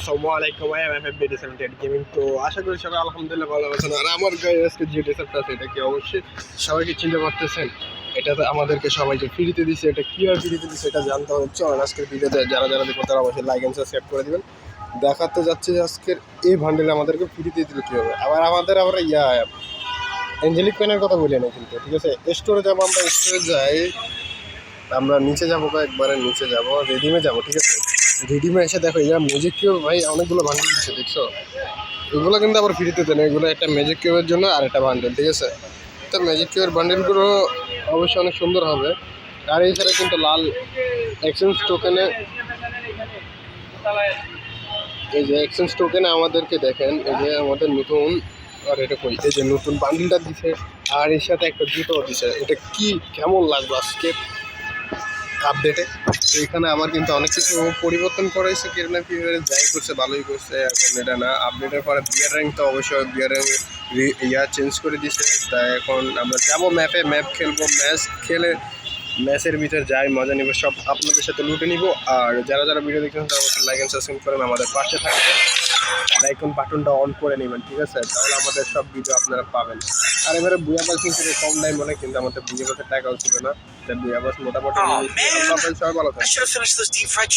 আসসালামু গেমিং তো আশা করি ভালো আর আমার গায়ে যে আছে কি অবশ্যই? সবাইকে চিনতে এটা তো আমাদেরকে সবাইকে ফ্রিতে এটা কীভাবে ফ্রিতে জানতে হবে। চল আজকের যারা যারা অবশ্যই করে দিবেন। দেখাতে যাচ্ছে আজকের এই ভান্ডেল আমাদেরকে ফ্রিতে দিল কীভাবে আবার আমাদের, আবার ইয়া অ্যাঞ্জেলিক পেনের কথা বলি না কিন্তু, ঠিক আছে? স্টোরে যাব আমরা স্টোরে যাই। আমরা নিচে যাব একবারে নিচে যাব রেডিমে যাব, ঠিক আছে? রেডিমে এসে দেখো, এরা ম্যাজিক কিউব ভাই, অনেকগুলো বান্ডেল দিচ্ছে দেখছ? এগুলো কিন্তু আবার ফ্রিতে দেন, এগুলো একটা ম্যাজিক কিউবের জন্য আর একটা বান্ডেল ঠিক আছে? তো ম্যাজিক কিউবের বান্ডেলগুলো অবশ্যই অনেক সুন্দর হবে। আর এছাড়া কিন্তু লাল এক্সচেঞ্জ টোকেনে এই যে এক্সচেঞ্জ টোকেনে আমাদেরকে দেখেন, এই যে আমাদের নতুন আর এটা কই? এই যে নতুন বান্ডিলটা দিছে, আর এর সাথে একটা জুতো দিছে। এটা কি কেমন লাগল আজকে আপডেটে তো এখানে আমার কিন্তু অনেক কিছু পরিবর্তন করেছে কিরনা ফিভারে যাই করছে, ভালোই করছে এখন এটা না। আপডেটের পরে বিয়ার র্যাঙ্ক তো অবশ্যই বিয়ার র্যাঙ্ক ইয়া চেঞ্জ করে দিছে তাই এখন আমরা যাব ম্যাপে ম্যাপ খেলব ম্যাচ খেলে ম্যাচের ভিতরে যাই মজা নিব সব আপনাদের সাথে লুটে নিব। আর যারা যারা ভিডিও দেখছেন তারা অবশ্যই লাইক অ্যান্ড সাবস্ক্রাইব করেন আমাদের পাশে থাকবেন। লাইকন বাটনটা অন করে নেবেন ঠিক আছে? তাহলে আমাদের সব ভিডিও আপনারা পাবেন। আর এবারে বুয়া বাস কিন্তু কম নাই মনে কিন্তু আমাদের বুয়া বাসের টাকাও ছিল না। তাই বুয়া বাস মোটামুটি হাফেজ, সবাই ভালো থাকবেন।